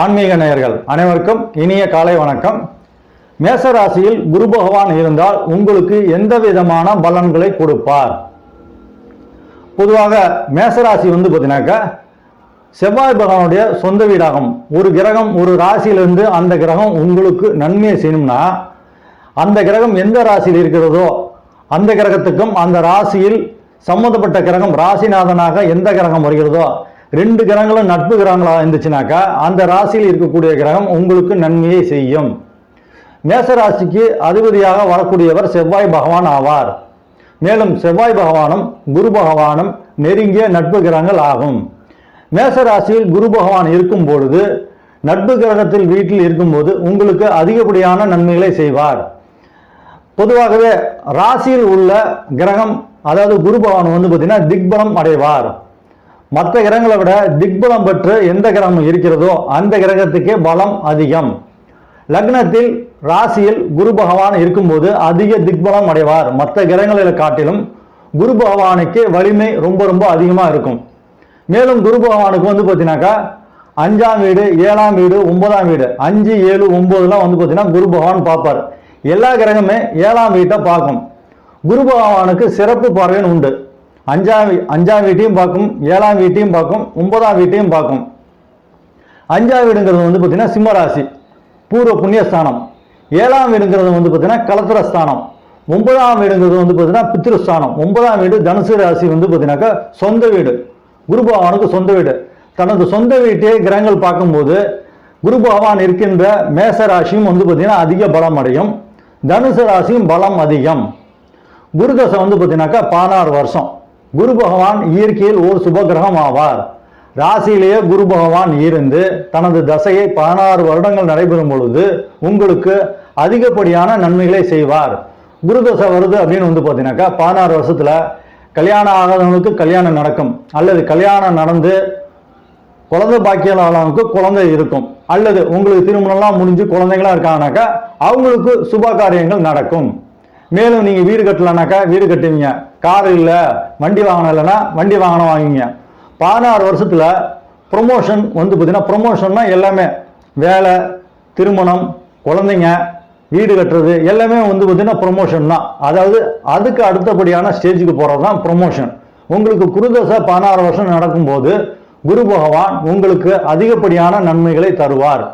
ஆன்மீக நேயர்கள் அனைவருக்கும் இனிய காலை வணக்கம். மேச ராசியில் குரு பகவான் இருந்தால் உங்களுக்கு எந்த விதமான பலன்களை கொடுப்பார்? பொதுவாக மேசராசி வந்து பார்த்தீங்கன்னாக்கா செவ்வாய் பகவானுடைய சொந்த வீடாகும். ஒரு கிரகம் ஒரு ராசியிலிருந்து அந்த கிரகம் உங்களுக்கு நன்மையை செய்யணும்னா அந்த கிரகம் எந்த ராசியில் இருக்கிறதோ அந்த கிரகத்துக்கும் அந்த ராசியில் சம்மந்தப்பட்ட கிரகம் ராசிநாதனாக எந்த கிரகம் வருகிறதோ ரெண்டு கிரகங்களும் நட்பு கிரகங்களாக இருந்துச்சுனாக்கா அந்த ராசியில் இருக்கக்கூடிய கிரகம் உங்களுக்கு நன்மையை செய்யும். மேச ராசிக்கு அதிபதியாக வரக்கூடியவர் செவ்வாய் பகவான் ஆவார். மேலும் செவ்வாய் பகவானும் குரு பகவானும் நெருங்கிய நட்பு கிரகங்கள் ஆகும். மேச ராசியில் குரு பகவான் இருக்கும் பொழுது நட்பு கிரகத்தில் வீட்டில் இருக்கும்போது உங்களுக்கு அதிகப்படியான நன்மைகளை செய்வார். பொதுவாகவே ராசியில் உள்ள கிரகம் அதாவது குரு பகவான் வந்து பார்த்தீங்கன்னா திக்பலம் அடைவார். மற்ற கிரகங்களை விட திக்பலம் பெற்று எந்த கிரகம் இருக்கிறதோ அந்த கிரகத்துக்கே பலம் அதிகம். லக்னத்தில் ராசியில் குரு பகவான் இருக்கும்போது அதிக திக்பலம் அடைவார். மற்ற கிரகங்களை காட்டிலும் குரு பகவானுக்கு வலிமை ரொம்ப ரொம்ப அதிகமாக இருக்கும். மேலும் குரு பகவானுக்கு வந்து பார்த்தீங்கன்னாக்கா அஞ்சாம் வீடு ஏழாம் வீடு ஒன்பதாம் வீடு அஞ்சு ஏழு ஒன்பதுலாம் வந்து பார்த்தீங்கன்னா குரு பகவான் பார்ப்பார். எல்லா கிரகமே ஏழாம் வீட்டை பார்க்கும். குரு பகவானுக்கு சிறப்பு பார்வைன்னு உண்டு. அஞ்சாம் வீ- அஞ்சாம் வீட்டையும் பார்க்கும் ஏழாம் வீட்டையும் பார்க்கும் ஒன்பதாம் வீட்டையும் பார்க்கும். அஞ்சாம் வீடுங்கிறது வந்து பார்த்தீங்கன்னா சிம்மராசி பூர்வ புண்ணியஸ்தானம் ஏழாம் வீடுங்கிறது வந்து பார்த்தீங்கன்னா கலத்திர ஸ்தானம். ஒன்பதாம் வீடுங்கிறது வந்து பார்த்தீங்கன்னா பித்திருஸ்தானம் ஒன்பதாம் வீடு தனுசு ராசி வந்து பார்த்தீங்கன்னாக்கா சொந்த வீடு. குரு பகவானுக்கு சொந்த வீடு. தனது சொந்த வீட்டை கிரகங்கள் பார்க்கும்போது குரு பகவான் இருக்கின்ற மேச ராசியும் வந்து பார்த்தீங்கன்னா அதிக பலம் அடையும். தனுசு ராசியும் பலம் அதிகம். குருதசை வந்து பார்த்தீங்கன்னாக்கா பதினாறு வருஷம். குரு பகவான் இயற்கையில் ஒரு சுபகிரகம் ஆவார் ராசியிலேயே குரு பகவான் இருந்து தனது தசையை பதினாறு வருடங்கள் நடைபெறும் பொழுது உங்களுக்கு அதிகப்படியான நன்மைகளை செய்வார். குரு தசை வருது அப்படின்னு வந்து பார்த்தீங்கன்னாக்கா பதினாறு வருஷத்துல கல்யாணம் ஆகாதவங்களுக்கு கல்யாணம் நடக்கும். அல்லது கல்யாணம் நடந்து குழந்தை பாக்கியலாளனுக்கு குழந்தை இருக்கும். அல்லது உங்களுக்கு திருமணம்லாம் முடிஞ்சு குழந்தைகளாக இருக்காங்கனாக்கா அவங்களுக்கு சுப காரியங்கள் நடக்கும். மேலும் நீங்க வீடு கட்டலனாக்கா வீடு கட்டுவீங்க. கார் இல்ல வண்டி வாங்கணும் இல்லைன்னா வண்டி வாங்கணும் வாங்குவீங்க. பதினாறு வருஷத்துல ப்ரொமோஷன் வந்து பார்த்தீங்கன்னா ப்ரொமோஷன்னா எல்லாமே வேலை திருமணம் குழந்தைங்க வீடு கட்டுறது எல்லாமே வந்து பார்த்தீங்கன்னா ப்ரொமோஷன் தான். அதாவது அதுக்கு அடுத்தபடியான ஸ்டேஜுக்கு போகிறது தான் ப்ரொமோஷன் உங்களுக்கு குருதசை பதினாறு வருஷம் நடக்கும்போது குரு பகவான் உங்களுக்கு அதிகப்படியான நன்மைகளை தருவார்.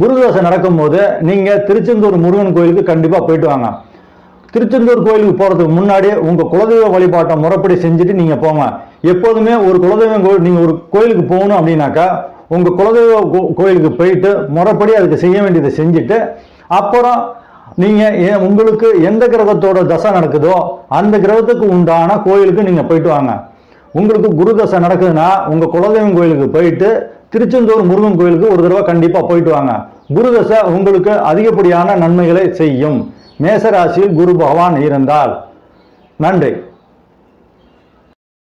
குருதசை நடக்கும்போது நீங்கள் திருச்செந்தூர் முருகன் கோயிலுக்கு கண்டிப்பாக போயிட்டு வாங்க. திருச்செந்தூர் கோயிலுக்கு போகிறதுக்கு முன்னாடி உங்கள் குலதெய்வ வழிபாட்டை முறைப்படி செஞ்சுட்டு நீங்கள் போங்க எப்போதுமே ஒரு குலதெய்வம் கோயில் நீங்கள் ஒரு கோயிலுக்கு போகணும் அப்படின்னாக்கா உங்கள் குலதெய்வ கோ- கோயிலுக்கு போயிட்டு முறைப்படி அதுக்கு செய்ய வேண்டியதை செஞ்சுட்டு அப்புறம் நீங்கள் உங்களுக்கு எந்த கிரகத்தோட தசை நடக்குதோ அந்த கிரகத்துக்கு உண்டான கோயிலுக்கு நீங்கள் போயிட்டு வாங்க. உங்களுக்கு குரு தசை நடக்குதுன்னா உங்கள் குலதெய்வம் கோயிலுக்கு போயிட்டு திருச்செந்தூர் முருகன் கோயிலுக்கு ஒரு தடவை கண்டிப்பாக போயிட்டு வாங்க. குரு தசை உங்களுக்கு அதிகப்படியான நன்மைகளை செய்யும். மேசராசியில் குரு பகவான் இருந்தால். நன்றி.